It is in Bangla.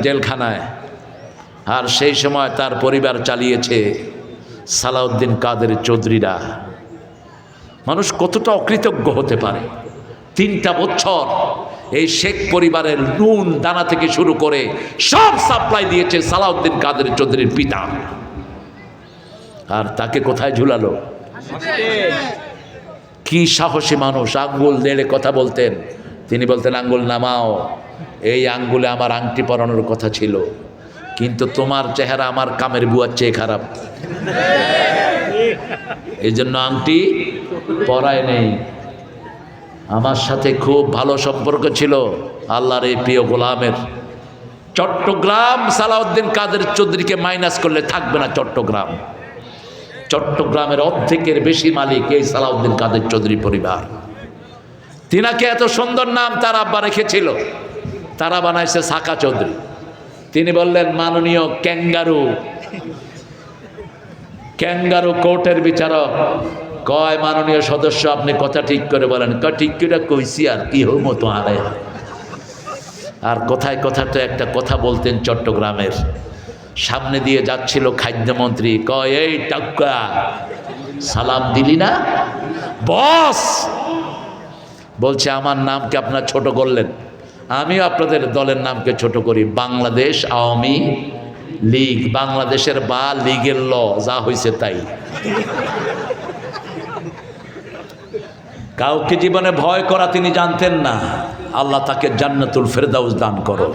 জেলখানায়। আর সেই সময় তার পরিবার চালিয়েছে সালাউদ্দিন কাদের চৌধুরীরা। মানুষ কতটা অকৃতজ্ঞ হতে পারে। তিনটা বছর এই শেখ পরিবারের নুন দানা থেকে শুরু করে সব সাপ্লাই দিয়েছে সালাউদ্দিন কাদের চৌধুরীর পিতা। আর তাকে কোথায় ঝুলালো? কি সাহসী মানুষ, আঙ্গুল নেড়ে কথা বলতেন। তিনি বলতেন, আঙ্গুল নামাও। এই আঙ্গুলে আমার আংটি পরানোর কথা ছিল। কিন্তু তোমার চেহারা আমার কামের বুয়ার চেয়ে খারাপ। এই জন্য আংটি পরায় নেই। আমার সাথে খুব ভালো সম্পর্ক ছিল আল্লাহর এই প্রিয় গোলামের। চট্টগ্রাম সালাউদ্দিন কাদের চৌধুরীকে মাইনাস করলে থাকবে না চট্টগ্রাম। চট্টগ্রামের অর্ধেকের বেশি মালিক এই সালাউদ্দিন কাদের চৌধুরী পরিবার। তিনাকে এত সুন্দর নাম তার আব্বা রেখেছিল। তারা বানাইছে সাকা চৌধুরী। তিনি বললেন, মাননীয় ক্যাঙ্গারু। ক্যাঙ্গারু কোর্টের বিচারক কয়, মাননীয় সদস্য, আপনি কথা ঠিক করে বলেন। কয়, ঠিক করে কইছি আর কি হোক মতো আরে আর কোথায় কথা তো একটা কথা বলতেন চট্টগ্রামের। সামনে দিয়ে যাচ্ছিল খাদ্যমন্ত্রী, কয়, এই টাক্কা, সালাম দিলি না? বস! বলছে, আমার নামকে আপনার ছোট করলেন। আমিও আপনাদের দলের নামকে ছোট করি, বাংলাদেশ আওয়ামী লীগ, বাংলাদেশের বা লীগের ল, যা হয়েছে তাই। কাউকে জীবনে ভয় করা তিনি জানতেন না, আল্লাহ তাকে জান্নাতুল ফেরদাউস দান করো।